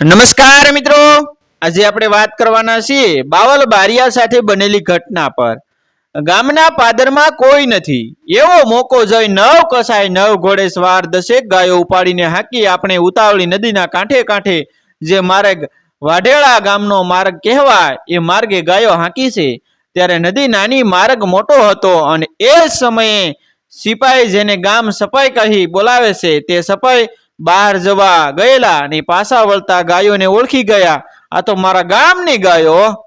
નમસ્કાર મિત્રો. આજે આપણે વાત કરવાના છીએ બાવલ બારિયા સાથે બનેલી ઘટના પર. ગામના પાદરમાં કોઈ નથી. એવો મોકો જઈ નવ કસાય નવ ઘોડે સવાર દસેક ગાયો ઉપાડીને હાકી આપણે ઉતાવળી નદીના કાંઠે કાંઠે જે માર્ગ વાઢેળા ગામનો માર્ગ કહેવાય એ માર્ગે ગાયો હાંકી છે. ત્યારે નદી નાની માર્ગ મોટો હતો અને એ સમયે સિપાઈ જેને ગામ સપાઈ કહી બોલાવે છે તે સફાઈ બહાર જવા ગયેલા ને પાછા વળતા ગાયોને ઓળખી ગયા. આ તો મારા ગામની ગાયો.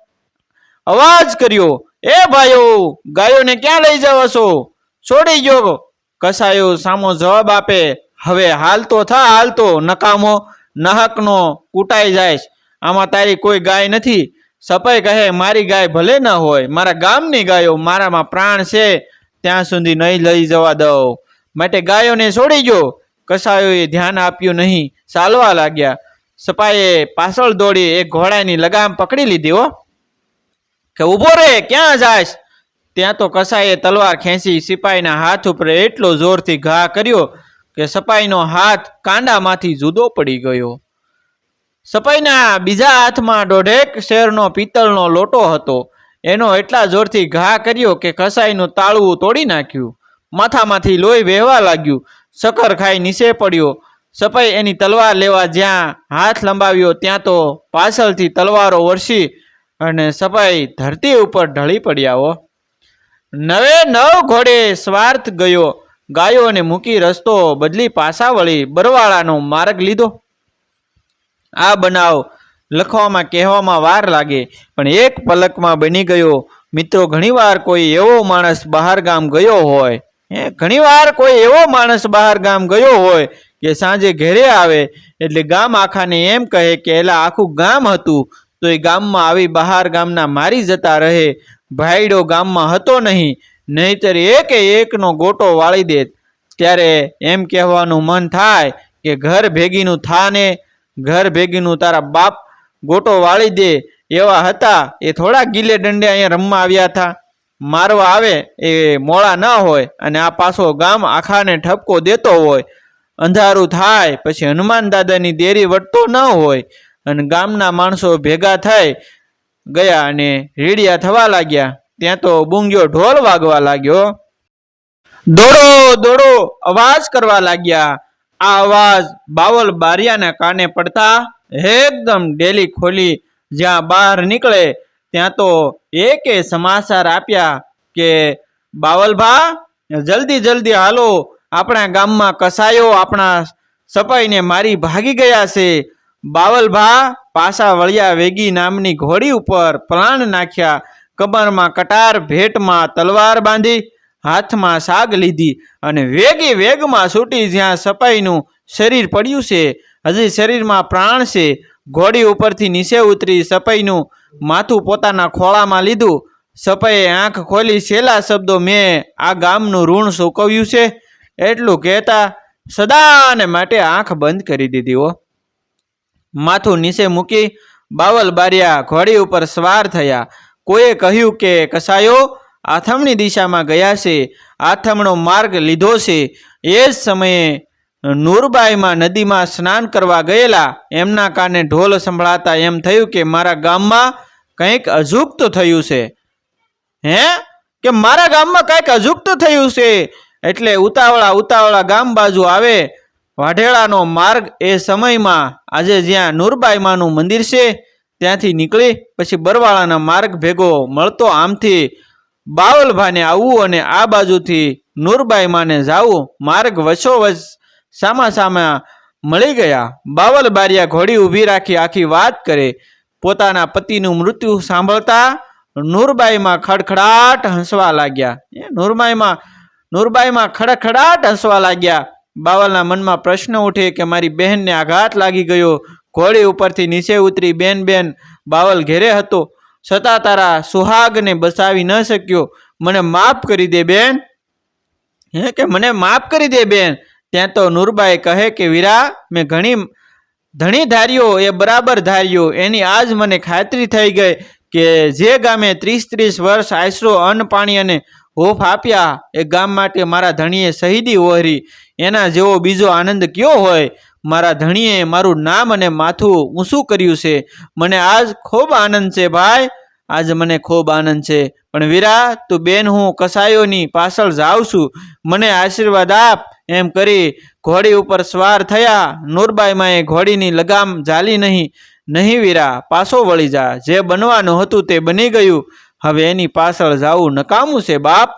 અવાજ કર્યો, એ ભાઈઓ, ગાયોને ક્યાં લઈ જાવ છો? છોડી ગયો. કસાયો સામો જવાબ આપે, હવે હાલતો થા હાલતો નકામો, નહકનો કૂટાઈ જાય આમાં તારી કોઈ ગાય નથી. સપાઈ કહે, મારી ગાય ભલે ન હોય, મારા ગામની ગાયો મારામાં પ્રાણ છે. ત્યાં સુધી નહીં લઈ જવા દઉં. માટે ગાયોને છોડી ગયો. કસાયોએ ધ્યાન આપ્યું નહીં. ચાલવા લાગ્યા. સપાઈએ પાછળ દોડી એક ઘોડાની લગામ પકડી લીધી, હો. કે ઊભો રે, ક્યાં જાશ ત્યાં તો કસાઈએ તલવાર ખેંચી સિપાહીના હાથ ઉપર એટલો જોરથી ઘા કર્યો કે સપાઈનો હાથ કાંડામાંથી જુદો પડી ગયો. સપાઈના બીજા હાથમાં દોઢેક શેરનો પિત્તળનો લોટો હતો. એનો એટલા જોરથી ઘા કર્યો કે કસાઈનું તાળવું તોડી નાખ્યું. માથામાંથી લોહી વહેવા લાગ્યું. સકર ખાઈ નીચે પડ્યો. સપાઈ એની તલવાર લેવા જ્યાં હાથ લંબાવ્યો ત્યાં તો પાછળથી તલવારો વરસી અને સપાઈ ધરતી ઉપર ઢળી પડ્યા હો. નવે નવ ઘોડે સ્વાર્થ ગયો. ગાયોને મૂકી રસ્તો બદલી પાછા વળી બરવાળાનો માર્ગ લીધો. આ બનાવ લખવામાં, કહેવામાં વાર લાગે, પણ એક પલકમાં બની ગયો. મિત્રો, ઘણીવાર કોઈ એવો માણસ બહાર ગામ ગયો હોય હે? ઘણીવાર કોઈ એવો માણસ બહાર ગામ ગયો હોય કે સાંજે ઘેરે આવે, એટલે ગામ આખાને એમ કહે કે, એલા, આખું ગામ હતું, તો એ ગામમાં આવી બહાર ગામના મારી જતા રહે. ભાઈડો ગામમાં હતો નહીં, નહીતર એકે એકનો ગોટો વાળી દેત. ત્યારે એમ કહેવાનું મન થાય કે, ઘર ભેગીનું થાને, ઘર ભેગીનું તારા બાપ ગોટો વાળી દે. એવા હતા, એ થોડા ગીલે દંડે અહીંયા રમવા આવ્યા હતા. મારવા આવે એ મોળા ન હોય અને આ પાછો ગામ આખાને ઠપકો દેતો હોય. અંધારું થાય, પછી હનુમાન દાદાની દેરી વટતો ન હોય અને ગામના માણસો ભેગા થઈ ગયા અને રેડિયા થવા લાગ્યા. ત્યાં તો બુંગ્યો ઢોલ વાગવા લાગ્યો. દોડો દોડો, અવાજ કરવા લાગ્યા. આ અવાજ બાવલ બારિયાના કાને પડતા એકદમ ડેલી ખોલી જ્યાં બહાર નીકળે ત્યાં તો એકે સમાચાર આપ્યા કે, બાવલભા, જલ્દી જલ્દી હાલો. આપણા ગામમાં કસાયો આપણા સપાઈને મારી ભાગી ગયા છે. બાવલભા પાસા વળ્યા વેગી નામની ઘોડી ઉપર પ્રાણ નાખ્યા. કમરમાં કટાર, ભેટમાં તલવાર બાંધી, હાથમાં સાગ લીધી અને વેગી વેગમાં છૂટી જ્યાં સપાઈનું શરીર પડ્યું છે. હજી શરીરમાં પ્રાણ છે. ઘોડી ઉપરથી નીચે ઉતરી સપાઈનું માથું પોતાના ખોળામાં લીધું. સપાઈએ આંખ ખોલી છેલ્લા શબ્દો મેં આ ગામનું ઋણ સૂકવ્યું છે. એટલું કહેતા સદાને માટે આંખ બંધ કરી દીધી હો. માથું નીચે મૂકી બાવલ બારિયા ઘોડી ઉપર સવાર થયા. કોઈએ કહ્યું કે, કસાયો, આથમણી દિશામાં ગયા છે. આથમણો માર્ગ લીધો છે. એ જ સમયે નૂરબાઈમાં નદીમાં સ્નાન કરવા ગયેલા, એમના કાને ઢોલ સંભળાતા એમ થયું કે મારા ગામમાં કંઈક અજુક્ત થયું છે. હે? કે મારા ગામમાં કંઈક અજુક્ત થયું છે? એટલે ઉતાવળા ઉતાવળા ગામ બાજુ આવે. વાઢેળાનો માર્ગ એ સમયમાં આજે જ્યાં નૂરબાઈમાનું મંદિર છે, ત્યાંથી નીકળી, પછી બરવાળાના માર્ગ ભેગો મળતો આમથી બાવલભાને આવવું અને આ બાજુથી નૂરબાઈમાને જાવું. માર્ગ વચ્ચોવચ સામા સામા મળી ગયા. બાવલ બારિયા ઘોડી ઊભી રાખી આખી વાત કરે. પોતાના પતિનું મૃત્યુ સાંભળતા નૂરબાઈમાં ખડખડાટ હસવા લાગ્યા. નૂરબાઈમાં નૂરબાઈમાં ખડખડાટ હસવા લાગ્યા. બાવલના મનમાં પ્રશ્ન ઉઠે કે મારી બહેનને આઘાત લાગી ગયો. ઘોડી ઉપરથી નીચે ઉતરી બેન બેન બાવલ ઘેરે હતો. છતાં તારા સુહાગને બસાવી ન શક્યો. મને માફ કરી દે બેન. હે, કે મને માફ કરી દે બેન. ત્યાં તો નૂરબાઈ કહે કે, વીરા, મેં ઘણી ધણી ધાર્યો, એ બરાબર ધાર્યો. એની આજ મને ખાતરી થઈ ગઈ કે જે ગામે ત્રીસ ત્રીસ વર્ષ આશરો અન્ન પાણી અને હોફ આપ્યા, એ ગામ માટે મારા ધણીએ શહીદી ઓહરી. એના જેવો બીજો આનંદ કયો હોય? મારા ધણીએ મારું નામ અને માથું ઊંચું કર્યું છે. મને આજ ખૂબ આનંદ છે, ભાઈ. આજ મને ખૂબ આનંદ છે. પણ વીરા, તું બેન, હું કસાયોની પાછળ જાઉં છું. મને આશીર્વાદ આપ. એમ કરી ઘોડી ઉપર સવાર થયા. નૂરબાઈમાં એ ઘોડીની લગામ જાલી નહીં. નહીં વીરા, પાછો વળી જા. જે બનવાનું હતું તે બની ગયું. હવે એની પાછળ જાવું નકામું છે, બાપ.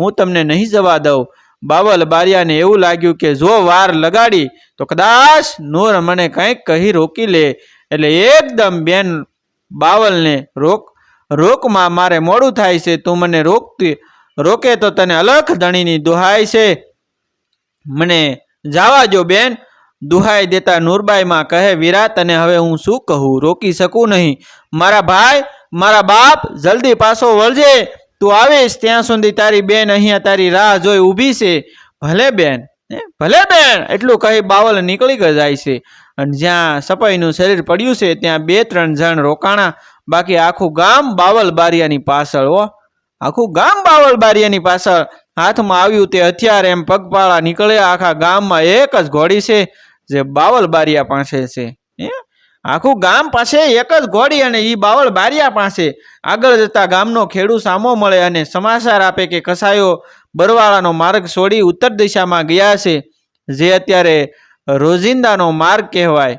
હું તમને નહીં જવા દઉં. બાવલ બારિયાને એવું લાગ્યું કે જો વાર લગાડી, તો કદાચ નૂર મને કંઈક કહી રોકી લે. એટલે એકદમ બેન બાવલને રોક રોકમાં મારે મોડું થાય છે, તું મને રોકતી, રોકે તો તને અલખ ધણીની દુહાય છે. મને જાવા જો બેન, દુહાઈ દેતા નૂરબાઈમાં કહે વીરા તને હવે હું શું કહું? રોકી શકું નહીં. મારા ભાઈ, મારા બાપ જલ્દી પાછો વળજે. તું આવીશ ત્યાં સુધી તારી બેન અહીંયા તારી રાહ જોઈ ઊભી છે. ભલે બેન. ભલે બેન. એટલું કહી બાવલ નીકળી જાય છે. અને જ્યાં સપાઈનું શરીર પડ્યું છે, ત્યાં બે ત્રણ જણ રોકાણા બાકી આખું ગામ બાવલ બારિયાની પાછળ, હો. આખું ગામ બાવલ બારિયાની પાછળ. હાથમાં આવ્યું તે હથિયાર એમ પગપાળા નીકળ્યા. આખા ગામમાં એક જ ઘોડી છે, જે બાવલ બારિયા પાસે છે. હે? આખું ગામ પાસે એક જ ઘોડી અને ઈ બાવળ બારિયા પાસે. આગળ જતા ગામનો ખેડૂત સામો મળે અને સમાચાર આપે કે કસાયો બરવાળાનો માર્ગ છોડી ઉત્તર દિશામાં ગયા છે. જે અત્યારે રોજિંદાનો માર્ગ કહેવાય.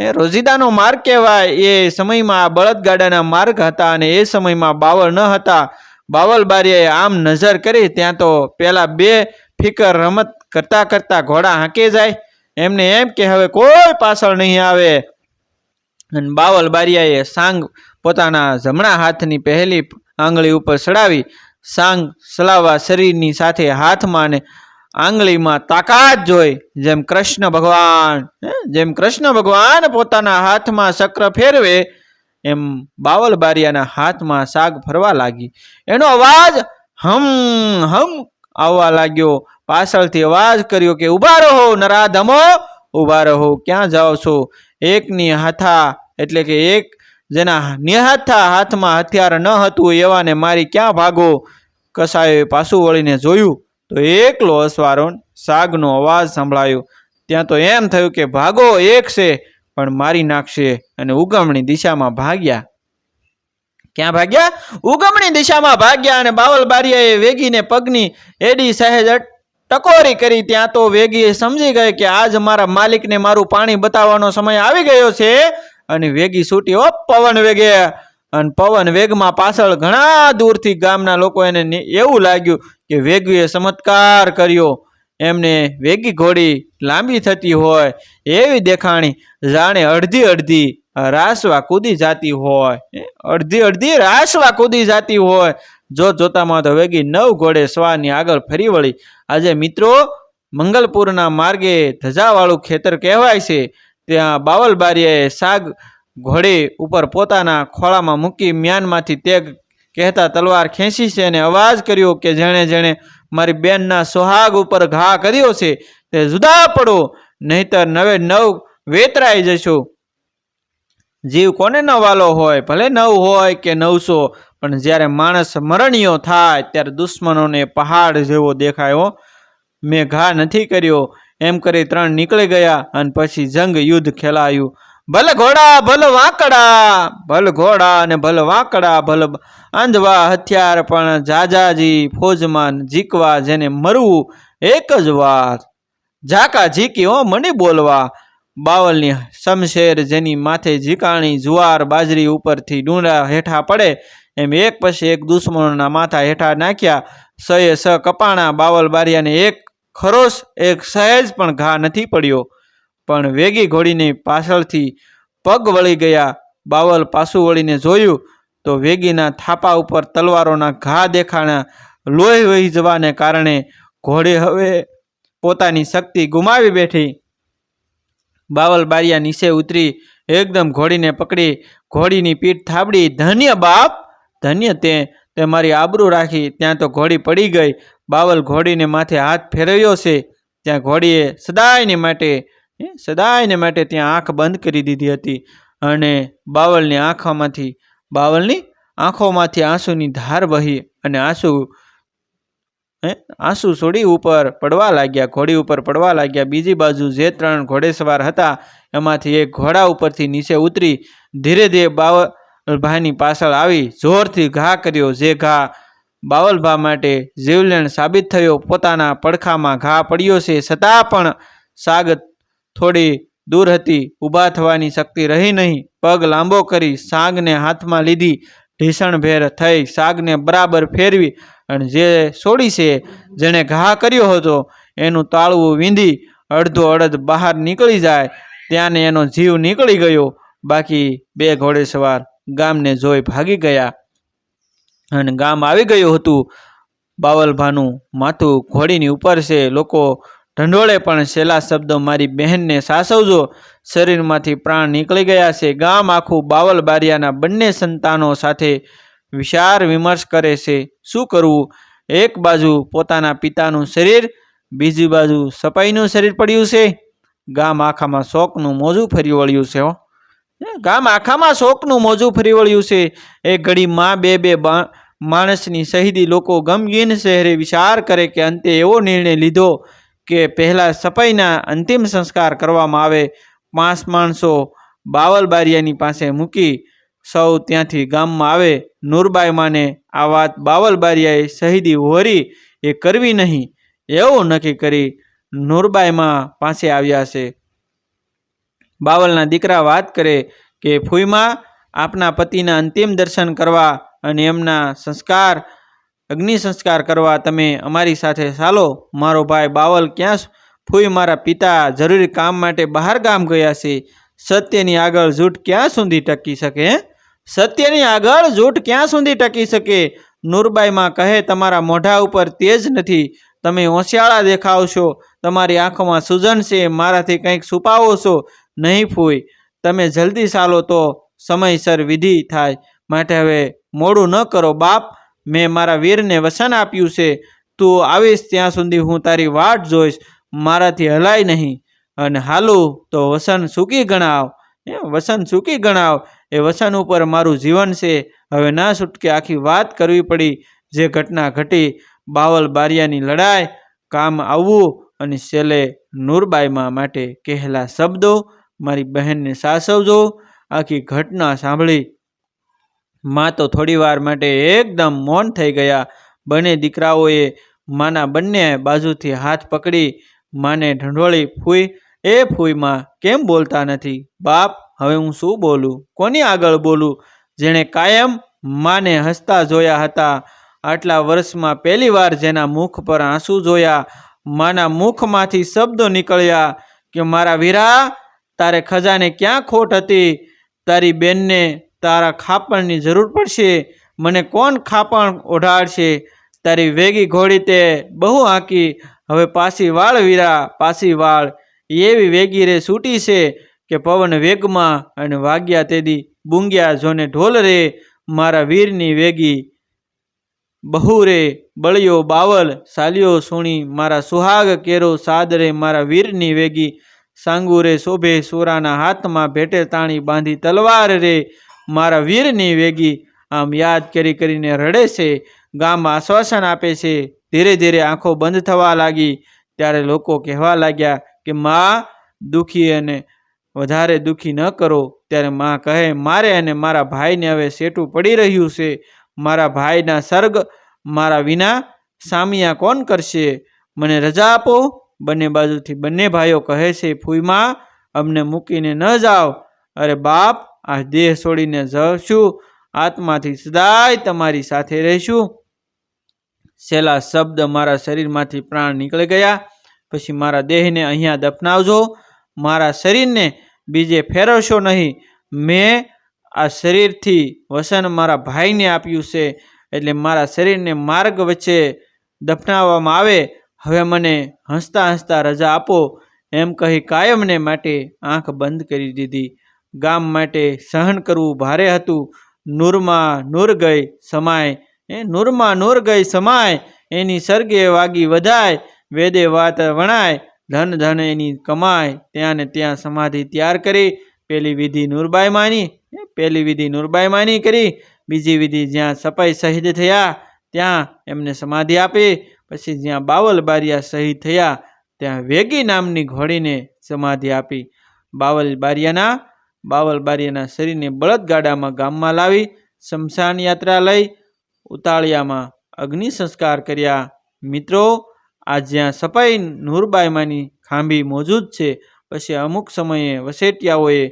એ રોજિંદાનો માર્ગ કહેવાય. એ સમયમાં આ બળદગાડાના માર્ગ હતા અને એ સમયમાં બાવળ ન હતા. બાવલ બારીએ આમ નજર કરી ત્યાં તો પેલા બે ફિકર રમત કરતા કરતા ઘોડા હાંકે જાય. એમને એમ કે, હવે કોઈ પાછળ નહીં આવે. અને બાવલ બારિયાએ સાંગ પોતાના જમણા હાથની પહેલી આંગળી ઉપર ચડાવી. સાંગ સલાવા શરીરની સાથે હાથમાં અને આંગળીમાં તાકાત જોઈ, જેમ કૃષ્ણ ભગવાન જેમ કૃષ્ણ ભગવાન પોતાના હાથમાં ચક્ર ફેરવે, એમ બાવલ બારિયાના હાથમાં સાગ ફરવા લાગી. એનો અવાજ હમ હમ આવવા લાગ્યો. પાછળથી અવાજ કર્યો કે ઊભા રહો, નરાધમો! ઊભા રહો, ક્યાં જાઓ છો? એકની હાથા, એટલે કે એક જેના નિહાથા હાથમાં હથિયાર ન હતું, એવાને મારી ક્યાં ભાગો? કસાયોએ પાછું વળીને જોયું તો એકલો અસવારો સાગનો અવાજ સંભળાયો. ત્યાં તો એમ થયું કે ભાગો, એક છે, પણ મારી નાખશે અને ઉગમણી દિશામાં ભાગ્યા. ક્યાં ભાગ્યા? ઉગમણી દિશામાં ભાગ્યા અને બાવલ બારિયાએ વેગીને પગની એડી સહેજ ટકોરી કરી. ત્યાં તો વેગી સમજી ગઈ કે આજ મારા માલિકને મારું પાણી બતાવવાનો સમય આવી ગયો છે અને વેગી છૂટી ઓ પવન વેગે. અને પવન વેગમાં પાછળ ઘણા દૂરથી ગામના લોકો એને એવું લાગ્યું કે વેગીએ ચમત્કાર કર્યો. એમને વેગી ઘોડી લાંબી થતી હોય, એવી દેખાણી જાણે અડધી અડધી રાસવા કૂદી જાતી હોય. અડધી અડધી રાસવા કૂદી જાતી હોય. જો જોતામાં તો વેગી નવ ઘોડે સ્વાની આગળ ફરી વળી. આજે મિત્રો, મંગલપુરના માર્ગે ધજાવાળું ખેતર કહેવાય છે. ત્યાં બાવલબારીએ સાગ ઘોડે ઉપર પોતાના ખોળામાં મૂકી મ્યાનમાંથી તેગ કહેતા તલવાર ખેંચી છે અને અવાજ કર્યો કે જેણે જેણે મારી બેનના સોહાગ ઉપર ઘા કર્યો છે, તે જુદા પડો, નહીતર નવે નવ વેતરાઈ જશો. જીવ કોને નવાલો હોય, ભલે નવ હોય કે નવસો, પણ જ્યારે માણસ મરણીયો થાય ત્યારે દુશ્મનોને પહાડ જેવો દેખાયો મેં ઘા નથી કર્યો, એમ કરી ત્રણ નીકળી ગયા અને પછી જંગ યુદ્ધ ખેલાયું. ભલ ઘોડા, ભલ વાંકડા, ભલ ઘોડા અને ભલ વાંકડા, ભલ આંધવા હથિયાર પણ જાજાજી ફોજમાં જીકવા જેને મરવું એક જ વાત. ઝાકા ઝીકી હો મને બોલવા, બાવલની શમશેર જેની માથે ઝીકાણી જુવાર બાજરી ઉપરથી ડુંડા હેઠા પડે, એમ એક પછી એક દુશ્મનોના માથા હેઠા નાખ્યા સએ સ કપાણા, બાવલ બારિયાને એક ખરોશ, એક સહેજ પણ ઘા નથી પડ્યો. પણ વેગી ઘોડીની પાછળથી પગ વળી ગયા. બાવલ પાછું વળીને જોયું તો વેગીના થાપા ઉપર તલવારોના ઘા દેખાણા લોહી વહી જવાને કારણે ઘોડી હવે પોતાની શક્તિ ગુમાવી બેઠી. બાવલ બારિયા નીચે ઉતરી એકદમ ઘોડીને પકડી. ઘોડીની પીઠ થાબડી. ધન્ય બાપ! ધન્ય તે તે મારી આબરૂ રાખી. ત્યાં તો ઘોડી પડી ગઈ. બાવલ ઘોડીને માથે હાથ ફેરવ્યો છે. ત્યાં ઘોડીએ સદાયને માટે હે, સદાયને માટે ત્યાં આંખ બંધ કરી દીધી હતી અને બાવલની આંખોમાંથી બાવલની આંખોમાંથી આંસુની ધાર વહી અને આંસુ હે? આંસુ છોડી ઉપર પડવા લાગ્યા ઘોડી ઉપર પડવા લાગ્યા. બીજી બાજુ જે ત્રણ ઘોડેસવાર હતા એમાંથી એક ઘોડા ઉપરથી નીચે ઉતરી ધીરે ધીરે બાવલભાઈની પાછળ આવી જોરથી ઘા કર્યો. જે ઘા બાવલભા માટે જીવલેણ સાબિત થયો પોતાના પડખામાં ઘા પડ્યો છે. છતાં પણ સાગ થોડી દૂર હતી, ઊભા થવાની શક્તિ રહી નહીં. પગ લાંબો કરી સાગને હાથમાં લીધી. ઢીસણભેર થઈ સાગને બરાબર ફેરવી અને જે છોડી છે, જેણે ઘા કર્યો હતો, એનું તાળવું વીંધી. અડધો અડધ બહાર નીકળી જાય, ત્યાંને એનો જીવ નીકળી ગયો. બાકી બે ઘોડેસવાર ગામને જોઈ ભાગી ગયા અને ગામ આવી ગયું હતું. બાવલભાનું માથું ઘોડીની ઉપર છે. લોકો ઢંઢોળે પણ છેલ્લા શબ્દો મારી બહેનને સાસવજો. શરીરમાંથી પ્રાણ નીકળી ગયા છે. ગામ આખું બાવલ બારિયાના બંને સંતાનો સાથે વિચાર વિમર્શ કરે છે. શું કરવું? એક બાજુ પોતાના પિતાનું શરીર, બીજી બાજુ સપાઈનું શરીર પડ્યું છે. ગામ આખામાં શોકનું મોજું ફરી વળ્યું છે ગામ આખામાં શોકનું મોજું ફરી વળ્યું છે. એક ઘડીમાં બે બે બા- માણસની શહીદી લોકો ગમગીન શહેરે વિચાર કરે કે અંતે એવો નિર્ણય લીધો કે પહેલાં સપાઈના અંતિમ સંસ્કાર કરવામાં આવે પાંચ માણસો બાવલ બારિયાની પાસે મૂકી સૌ ત્યાંથી ગામમાં આવે. નૂરબાઈ માને આ વાત બાવલ બારિયાએ શહીદી હોરી એ કરવી નહીં, એવું નક્કી કરી નૂરબાઈમાં પાસે આવ્યા છે. બાવલના દીકરા વાત કરે કે, ફૂઈમાં, આપના પતિના અંતિમ દર્શન કરવા અને એમના સંસ્કાર અગ્નિ સંસ્કાર કરવા તમે અમારી સાથે ચાલો. મારો ભાઈ બાવલ ક્યાં ફૂઈ મારા પિતા જરૂરી કામ માટે બહાર ગામ ગયા છે. સત્યની આગળ જૂઠ ક્યાં સુધી ટકી શકે? સત્યની આગળ જૂઠ ક્યાં સુધી ટકી શકે? નૂરબાઈમાં કહે, તમારા મોઢા ઉપર તેજ નથી. તમે હોશિયાળા દેખાવશો તમારી આંખોમાં સૂજન છે. મારાથી કંઈક છુપાવો છો. નહીં ફૂઈ તમે જલ્દી ચાલો તો સમયસર વિધિ થાય. માટે હવે મોડું ન કરો, બાપ. મેં મારા વીરને વસન આપ્યું છે, તું આવીશ ત્યાં સુધી હું તારી વાટ જોઈશ, મારાથી હલાય નહીં. અને હાલો, તો વસન સૂકી ગણાવ. એ વસન સૂકી ગણાવ. એ વસન ઉપર મારું જીવન છે. હવે ના છૂટકે આખી વાત કરવી પડી. જે ઘટના ઘટી, બાવલ બારિયાની લડાઈ, કામ આવવું અને છેલ્લે નૂરબાઈમાં માટે કહેલા શબ્દો મારી બહેનને સાસવજો. આખી ઘટના સાંભળી માં તો થોડી વાર માટે એકદમ મૌન થઈ ગયા. બંને દીકરાઓએ માના બંને બાજુથી હાથ પકડી માને ઢંઢોળી ફૂઈ. એ ફૂઈમાં કેમ બોલતા નથી? બાપ, હવે હું શું બોલું? કોની આગળ બોલું? જેણે કાયમ માને હસતા જોયા હતા. આટલા વર્ષમાં પહેલી વાર જેના મુખ પર આંસુ જોયા, માના મુખમાંથી શબ્દો નીકળ્યા કે, મારા વીરા, તારે ખજાને ક્યાં ખોટ હતી? તારી બેનને તારા ખાપણની જરૂર પડશે. મને કોણ ખાપણ ઓઢાડશે? તારી વેગી ઘોડી તે બહુ હાંકી. હવે પાછી વાળ વીરા, પાછી વાળ. એવી વેગી રે છૂટી છે કે પવન વેગમાં અને વાગ્યા તેદી બુંગ્યા જોને ઢોલ રે. મારા વીરની વેગી બહુ રે. બળિયો બાવલ, સાલિયો સુણી. મારા સુહાગ કેરો સાદરે મારા વીરની વેગી સાંગુ રે શોભે. સોરાના હાથમાં ભેટે તાણી બાંધી તલવાર રે. મારા વીરની વેગી આમ યાદ કરી કરીને રડે છે, ગામમાં આશ્વાસન આપે છે. ધીરે ધીરે આંખો બંધ થવા લાગી. ત્યારે લોકો કહેવા લાગ્યા કે, મા, દુખી અને વધારે દુખી ન કરો. ત્યારે મા કહે, મારે અને મારા ભાઈને હવે સેટું પડી રહ્યું છે. મારા ભાઈના સર્ગ મારા વિના સામિયા કોણ કરશે? મને રજા આપો. બંને બાજુથી બંને ભાઈઓ કહે છે ફૂઈમાં અમને મૂકીને ન જાઓ. અરે બાપ આ દેહ છોડીને જશું. આત્માથી સદાય તમારી સાથે રહીશું. છેલ્લા શબ્દ મારા શરીરમાંથી પ્રાણ નીકળી ગયા. પછી મારા દેહને અહીંયા દફનાવજો. મારા શરીરને બીજે ફેરવશો નહીં. મેં આ શરીરથી વસન મારા ભાઈને આપ્યું છે. એટલે મારા શરીરને માર્ગ વચ્ચે દફનાવવામાં આવે. હવે મને હસતા હસતા રજા આપો. એમ કહી કાયમને માટે આંખ બંધ કરી દીધી. ગામ માટે સહન કરવું ભારે હતું. નૂરમાં નૂર ગઈ સમાય એ નૂરમાં નૂર ગઈ સમાય, એની સર્ગે વાગી વધાય, વેદે વાત વણાય, ધન ધન એની કમાય, ત્યાં ને ત્યાં સમાધિ તૈયાર કરી, પેલી વિધિ નૂરબાઈ માની પેલી વિધિ નૂરબાઈ માની કરી, બીજી વિધિ જ્યાં સપાઈ શહીદ થયા, ત્યાં એમને સમાધિ આપી, પછી જ્યાં બાવલ બારિયા શહીદ થયા, ત્યાં વેગી નામની ઘોડીને સમાધિ આપી. બાવલ બારિયાના બાવલ બારિયાના શરીરને બળદગાડામાં ગામમાં લાવી શમશાન યાત્રા લઈ ઉતાળિયામાં અગ્નિ સંસ્કાર કર્યા. મિત્રો, આ જ્યાં સપાઈ નૂરબાઈમાની ખાંભી મોજૂદ છે, પછી અમુક સમયે વસેટિયાઓએ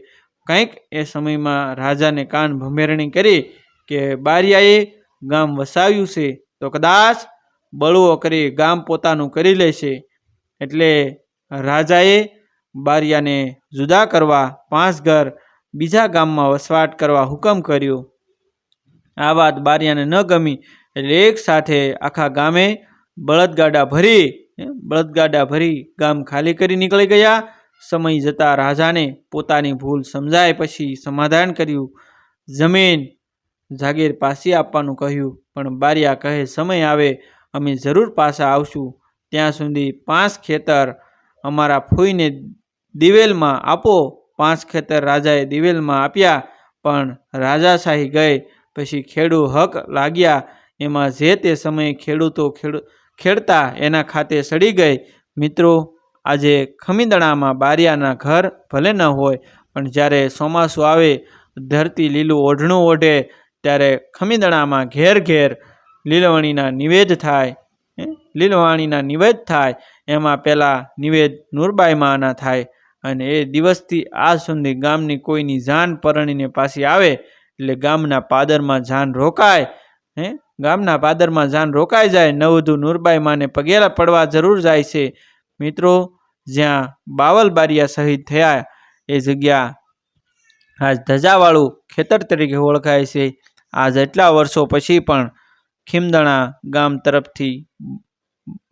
કંઈક એ સમયમાં રાજાને કાન ભમેરણી કરી કે, બારિયાએ ગામ વસાવ્યું છે, તો કદાચ બળવો કરી ગામ પોતાનું કરી લેશે. એટલે રાજાએ બારિયાને જુદા કરવા પાંચ ઘર બીજા ગામમાં વસવાટ કરવા હુકમ કર્યો. આ વાત બારિયાને ન ગમી એટલે એક સાથે આખા ગામે બળદગાડા ભરી બળદગાડા ભરી ગામ ખાલી કરી નીકળી ગયા. સમય જતાં રાજાને પોતાની ભૂલ સમજાય પછી સમાધાન કર્યું. જમીન જાગીર પાછી આપવાનું કહ્યું, પણ બારિયા કહે, સમય આવે, અમે જરૂર પાછા આવશું. ત્યાં સુધી પાંચ ખેતર અમારા ફૂઈને દિવેલમાં આપો. પાંચ ખેતર રાજાએ દિવેલમાં આપ્યા, પણ રાજાશાહી ગઈ. પછી ખેડૂ હક લાગ્યા. એમાં જે તે સમયે ખેડૂતો ખેડતા એના ખાતે સડી ગઈ. મિત્રો, આજે ખમીદણામાં બારિયાના ઘર ભલે ન હોય, પણ જ્યારે ચોમાસું આવે, ધરતી લીલું ઓઢણું ઓઢે, ત્યારે ખમીદણામાં ઘેર ઘેર લીલવણીના નિવેદ થાય. લીલવાણીના નિવેદ થાય. એમાં પહેલાં નિવેદ નૂરબાઈમાંના થાય અને એ દિવસથી આ સુધી ગામની કોઈની જાન પરણીને પાછી આવે, એટલે ગામના પાદરમાં જાન રોકાય, હે? ગામના પાદરમાં જાન રોકાઈ જાય નવધુ નૂરબાઈ માને પગેલા પડવા જરૂર જાય છે. મિત્રો, જ્યાં બાવલ બારિયા શહીદ થયા, એ જગ્યા આજ ધજાવાળું ખેતર તરીકે ઓળખાય છે. આજ એટલા વર્ષો પછી પણ ખીમદણા ગામ તરફથી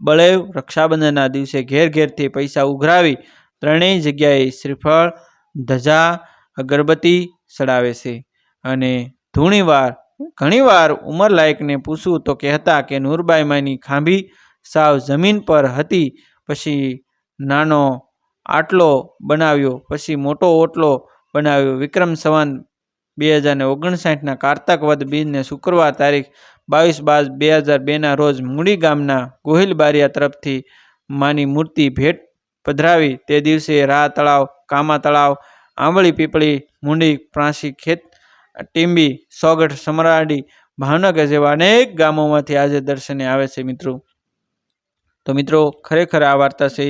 બળેવ રક્ષાબંધનના દિવસે ઘેર ઘેરથી પૈસા ઉઘરાવી ત્રણેય જગ્યાએ શ્રીફળ, ધજા, અગરબત્તી ચડાવે છે. અને ઘણીવાર ઘણીવાર ઉંમરલાયકને પૂછું તો કહેતા કે નૂરબાઈમાની ખાંભી સાવ જમીન પર હતી, પછી નાનો આટલો બનાવ્યો, પછી મોટો ઓટલો બનાવ્યો. વિક્રમ સંવંત બે હજાર ઓગણસાઠના કારતક વદ બીજને શુક્રવાર તારીખ બાવીસ બાર બે હજાર બેના રોજ મૂડી ગામના ગોહિલ બારિયા તરફથી માની મૂર્તિ ભેટ પધરાવી. તે દિવસે રા તળાવ, કામા તળાવ આંબળી પીપળી, મુંડી પ્રાંસી ખેત, ટીંબી, સોગઠ સમરાડી, ભાવનગર જેવા અનેક ગામોમાંથી આજે દર્શને આવે છે મિત્રો. તો મિત્રો, ખરેખર આ વાર્તા છે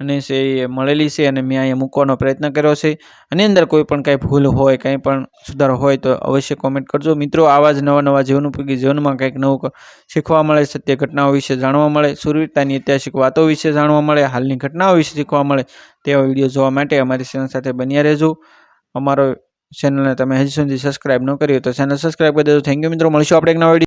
મને છે એ મળેલી છે અને મેં અહીંયા મૂકવાનો પ્રયત્ન કર્યો છે. આની અંદર કોઈ પણ કાંઈ ભૂલ હોય, કંઈ પણ સુધારો હોય તો અવશ્ય કોમેન્ટ કરજો. મિત્રો, આવા જ નવા નવા જીવન ઉપયોગી જીવનમાં કંઈક નવું શીખવા મળે, સત્ય ઘટનાઓ વિશે જાણવા મળે, સુરવીરતાની ઐતિહાસિક વાતો વિશે જાણવા મળે, હાલની ઘટનાઓ વિશે શીખવા મળે, તેવા વીડિયો જોવા માટે અમારી ચેનલ સાથે બન્યા રહેજો. અમારો ચેનલને તમે હજી સુધી સબસ્ક્રાઈબ ન કરી તો ચેનલ સબસ્ક્રાઈબ કરી દેજો. થેન્ક યુ મિત્રો. મળીશું આપણે એક નવા